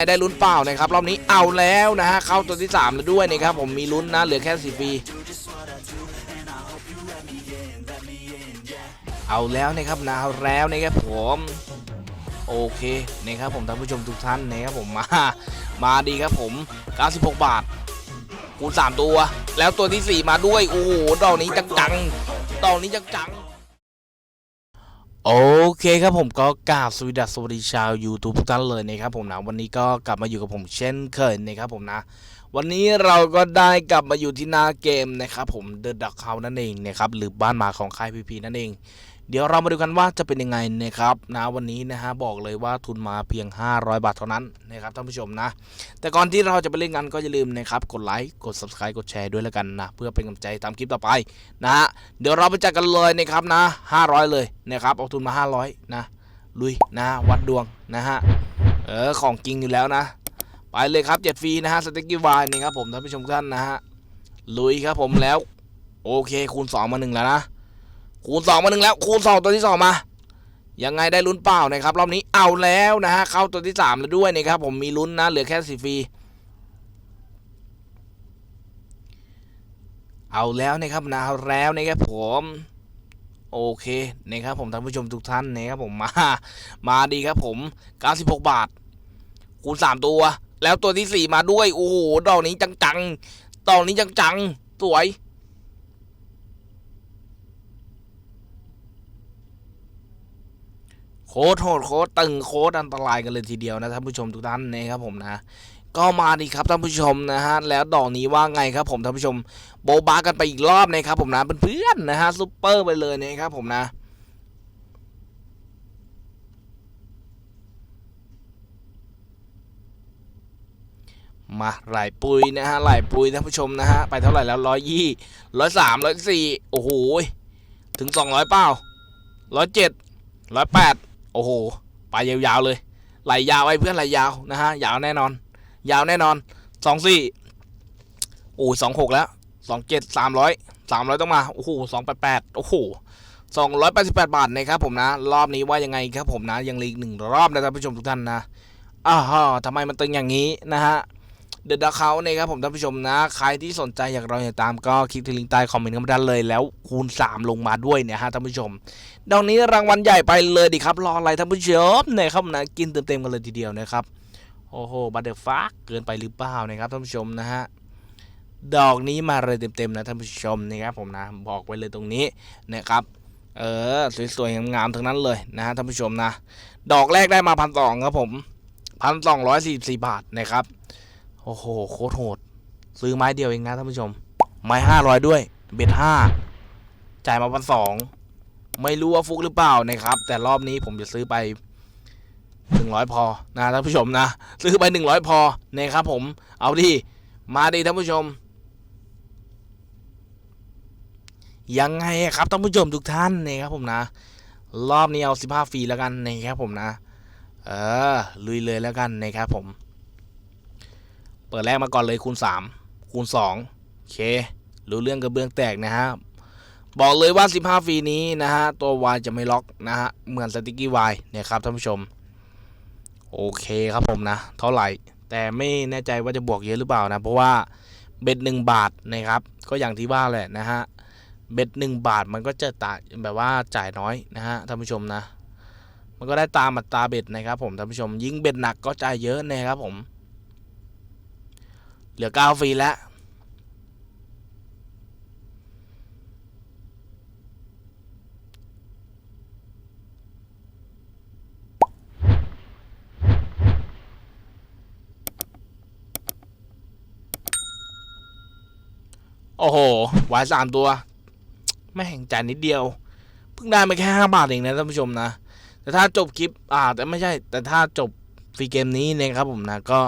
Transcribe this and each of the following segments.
ได้ลุ้นเปล่านะครับรอบนี้เอาแล้วนะฮะเข้าตัวที่3แล้วด้วยนะครับผมมีลุ้นนะเหลือแค่สี่ปี เอาแล้วนะครับนะเอาแล้วนะครับผมโอเคนะครับผมท่านผู้ชมทุกท่านนะครับผมมามาดีครับผม 96 บาทคูณ3ตัว แล้วตัวทีสี่4 มาด้วย โอ้โหดอกนี้จังๆดอกนี้จังๆ โอเคครับผมก็กราบสวัสดีสวัสดีชาว YouTube ทุกท่านเลยนะครับผมนะวันนี้ก็กลับมาอยู่กับผมเช่นเคยนะครับผมนะ วันนี้เราก็ได้กลับมาอยู่ที่หน้าเกมนะครับผม The Dark House นั่นเองนะครับหรือบ้านหมาของค่ายพีพีนั่นเอง เดี๋ยวเรามาดูกันว่าจะเป็นยังไงนะครับนะวันนี้นะฮะบอกเลยว่าทุนมาเพียง 500 บาทเท่านั้นนะครับท่านผู้ชมนะ แต่ก่อนที่เราจะไปเล่นกันก็อย่าลืมนะครับกดไลค์กด Subscribe กดแชร์ด้วยแล้วกันนะเพื่อเป็นกำลังใจตามคลิปต่อไปนะฮะเดี๋ยวเราไปจัดกันเลยนะครับนะ 500 เลยนะครับเอาทุนมา 500 นะลุยนะวัดดวงนะฮะเออของจริงอยู่แล้วนะ ไปเลยครับเจ็ดฟรีนะฮะสเต็กกี้วายนี่ครับผมท่านผู้ชมท่านนะฮะลุยครับผมแล้วโอเคคูณ2มาหนึ่งแล้วนะ คูณ2มาหนึ่งแล้ว คูณ2ตัวที่2มา ยังไงได้ลุ้นเปล่านะครับ รอบนี้เอาแล้วนะฮะ เข้าตัวที่3แล้วด้วยนะครับ ผมมีลุ้นนะ เหลือแค่สี่ฟรี เอาแล้วนะครับนะเอาแล้วนะครับผมโอเคนะครับผมท่านผู้ชมทุกท่านนะครับผมมา มาดีครับผม 96 บาท คูณ 3 ตัว แล้วตัวที่ 4 มาด้วย โอ้โห ดอกนี้จังๆดอกนี้จังๆ สวย โค้ดโหดโค้ดตึงโค้ดอันตรายกันเลยทีเดียวนะท่านผู้ชมทุกท่านนะครับผมนะก็มาดีครับท่านผู้ชมนะฮะแล้วดอกนี้ว่าไงครับผมท่านผู้ชมโบบากันไปอีกรอบนะครับผมนะเพื่อนๆนะฮะซุปเปอร์ไปเลยนะครับผมนะมาไหลปุยนะฮะไหลปุยท่านผู้ชมนะฮะไปเท่าไหร่แล้วร้อยยี่ร้อยสามร้อยสี่โอ้โหถึงสองร้อยเป้าร้อยเจ็ดร้อยแปด อ้โหไปยาวๆเลยไหลยาวไว้เพื่อนไหลยาวนะฮะยาวแน่นอน ยาวแน่นอนสองสี่โอ้สองหกแล้วสองเจ็ดสามร้อยสามร้อยต้องมาโอ้โหสองแปดแปดโอ้โหสองร้อยแปดสิบแปดบาทนะครับผมนะรอบนี้ว่ายังไงครับผมนะยังลีกหนึ่งรอบนะท่านผู้ชมทุกท่านนะอ้าวทำไมมันตึงอย่างนี้นะฮะ เดอะดักเขาเนี่ยครับผมท่านผู้ชมนะ ใครที่สนใจอยากเราอยากตามก็คลิกที่ลิงก์ใต้คอมเมนต์กันมาได้เลยแล้วคูณ 3 ลงมาด้วยเนี่ยฮะท่านผู้ชมดอกนี้รางวัลใหญ่ไปเลยดิครับ รออะไรท่านผู้ชมเนี่ยครับนะกินเต็มๆกันเลยทีเดียวนะครับโอ้โหบัตเดอร์ฟักเกินไปหรือเปล่านะครับท่านผู้ชมนะฮะดอกนี้มาเลยเต็มๆนะท่านผู้ชมนะครับผมนะบอกไว้เลยตรงนี้นะครับเออสวยๆงามๆทั้งนั้นเลยนะฮะท่านผู้ชมนะ ดอกแรกได้มาพันสองครับผมพันสองร้อยสี่สิบสี่บาทนะครับ โอ้โห โคตรโหด ซื้อไม้เดียวเองนะท่านผู้ชม ไม้ห้าร้อยด้วย เบ็ดห้าจ่ายมาพันสอง ไม่รู้ว่าฟุกหรือเปล่านะครับ แต่รอบนี้ผมจะซื้อไปหนึ่งร้อยพอนะท่านผู้ชมนะ ซื้อไปหนึ่งร้อยพอนะครับผม เอาดิ มาดิท่านผู้ชม ยังไงครับท่านผู้ชมทุกท่านนะครับผมนะ รอบนี้เอาสิบห้าฟรีแล้วกันนะครับผมนะ เออ ลุยเลยแล้วกันนะครับผม เปิดแรกมาก่อนเลยคูณ 3 คูณ2โอเค รู้เรื่องกระเบื้องแตกนะฮะ บอกเลยว่า 15 ฟรีนี้นะฮะ ตัว Y จะไม่ล็อกนะฮะ เหมือนสติกกี้ Y เนี่ยครับท่านผู้ชม โอเคครับผมนะ เท่าไหร่ แต่ไม่แน่ใจว่าจะบวกเยอะหรือเปล่านะ เพราะว่าเบ็ดหนึ่งบาทนะครับ ก็อย่างที่ว่าแหละนะฮะ เบ็ดหนึ่งบาทมันก็จะตาแบบว่าจ่ายน้อยนะฮะท่านผู้ชมนะ มันก็ได้ตามอัตราเบ็ดนะครับผมท่านผู้ชม ยิ่งเบ็ดหนักก็จ่ายเยอะนะครับผม เหลือเก้าฟรีแล้วโอ้โห วายสามตัว ไม่แห่งจ่ายนิดเดียว เพิ่งได้มาแค่ห้าบาทเองนะท่านผู้ชมนะ แต่ถ้าจบคลิป อ่า แต่ไม่ใช่ แต่ถ้าจบฟรีเกมนี้เนะครับผมนะ ก็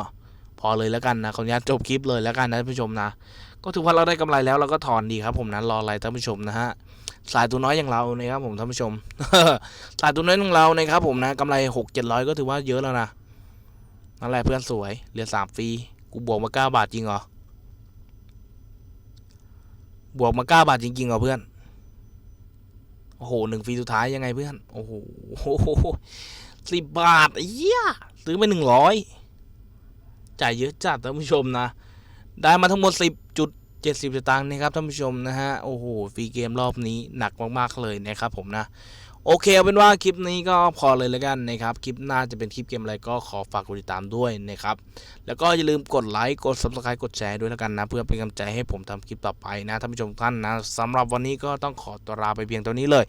พอเลยแล้วกันนะขออนุญาตจบคลิปเลยแล้วกันนะท่านผู้ชมนะ ก็ถือว่าเราได้กำไรแล้วเราก็ถอนดีครับผมนะรออะไรท่านผู้ชมนะฮะสายตัวน้อยอย่างเรานะครับผมท่านผู้ชม สายตัวน้อยของเรานะครับผมนะกำไรหกเจ็ดร้อยก็ถือว่าเยอะแล้วนะนั่นแหละเพื่อนสวยเหลือสามฟรีกูบวกมาเก้าบาทจริงเหรอบวกมาเก้าบาทจริงๆเหรอเพื่อนโอ้โหหนึ่งฟรีสุดท้ายยังไงเพื่อน โอ้โหสิบบาทไอ้เหี้ยซื้อไปหนึ่งร้อย จ่ายเยอะจัดท่านผู้ชมนะ ได้มาทั้งหมด 10.70 สตางค์นะครับท่านผู้ชมนะฮะ โอ้โห ฟรีเกมรอบนี้หนักมากๆเลยนะครับผมนะ โอเคเอาเป็นว่าคลิปนี้ก็พอเลยแล้วกันนะครับ คลิปหน้าจะเป็นคลิปเกมอะไรก็ขอฝากกดติดตามด้วยนะครับ แล้วก็อย่าลืมกดไลค์ กด subscribe กดแชร์ด้วยแล้วกันนะ เพื่อเป็นกำลังใจให้ผมทำคลิปต่อไปนะท่านผู้ชมทุกท่านนะสำหรับวันนี้ก็ต้องขอตัวลาไปเพียงเท่านี้เลย